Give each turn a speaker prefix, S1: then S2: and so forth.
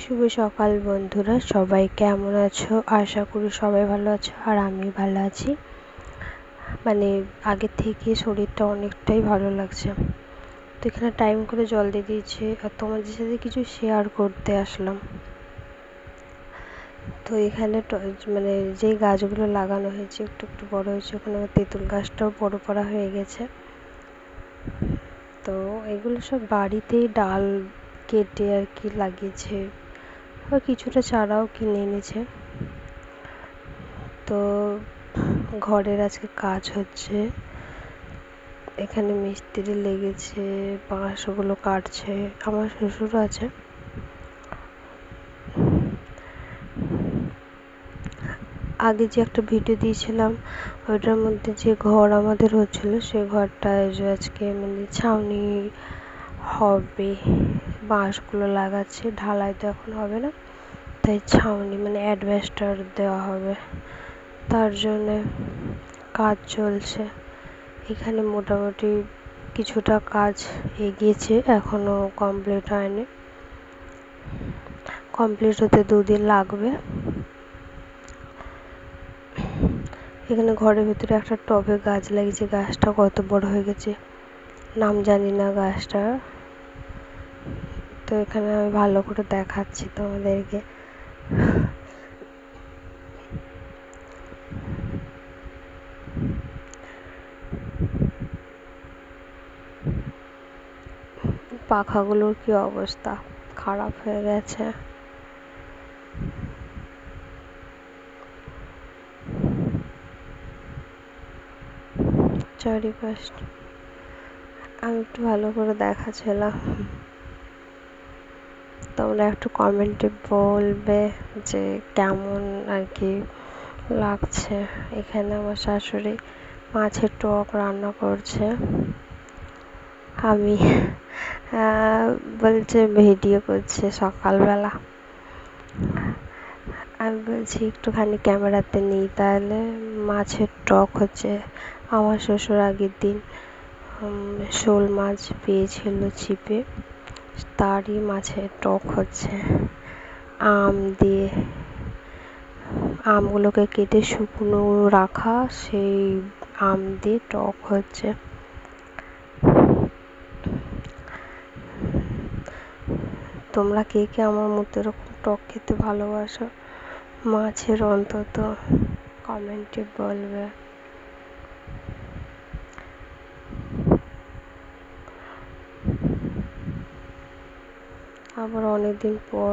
S1: শুভ সকাল বন্ধুরা, সবাই কেমন আছো? আশা করি সবাই ভালো আছো আর আমি ভালো আছি। মানে আগের থেকে শরীরটা অনেকটাই ভালো লাগছে। তো এখানে টাইম করে জল দিয়ে দিয়েছে আর তোমাদের সাথে কিছু শেয়ার করতে আসলাম। তো এখানে মানে যে গাছগুলো লাগানো হয়েছে, একটু একটু বড় হয়েছে, ওখানে তেঁতুল গাছটাও বড় করা হয়ে গেছে। তো এগুলো সব বাড়িতেই ডাল কেটে আর কি লাগিয়েছে। আর কিছুটা চারাও কিনে এনেছে। তো ঘরের আজকে কাজ হচ্ছে। এখানে মিস্ত্রি লেগেছে, বাঁশগুলো কাটছে, আমার শ্বশুর আছে। আগে যে একটা ভিডিও দিয়েছিলাম, ওইটার মধ্যে যে ঘর আমাদের হচ্ছিল, সে ঘরটায় আজকে মানে ছাউনি হবে। বাঁশগুলো লাগাচ্ছে, ঢালাই তো এখন হবে না, তাই ছাউনি মানে অ্যাডভেস্টার দেওয়া হবে। তার জন্যে কাজ চলছে। এখানে মোটামুটি কিছুটা কাজ এগিয়েছে এখনও কমপ্লিট হয়নি। কমপ্লিট হতে দুদিন লাগবে। এখানে ঘরের ভিতরে একটা টবে গাছ লাগিয়েছে, গাছটা কত বড় হয়ে গেছে, নাম জানি না গাছটা তো এখানে আমি ভালো করে দেখাচ্ছি তোমাদেরকে। পাখাগুলোর কি অবস্থা? খারাপ হয়ে গেছে। চারিপাশ আমি একটু ভালো করে দেখাচ্ছিলাম। তোমরা একটু কমেন্টে বলবে যে কেমন আর কি লাগছে। এখানে আমার শাশুড়ি মাছের টক রান্না করছে। আমি বলছে ভিডিও করছে সকালবেলা। আমি বলছি, একটুখানি ক্যামেরাতে নিই তাহলে মাছের টক হচ্ছে আমার শ্বশুর আগের দিন শোল মাছ পেয়েছিল ছিপে। তারই মাছের টক হচ্ছে। আম দিয়ে আমগুলোকে কেটে শুকনো রাখা, সেই আম দিয়ে টক হচ্ছে। তোমরা কে কে আমার মতো এরকম টক খেতে ভালোবাসো? মাছের অন্তত কমেন্টে বলবে। আবার অনেকদিন পর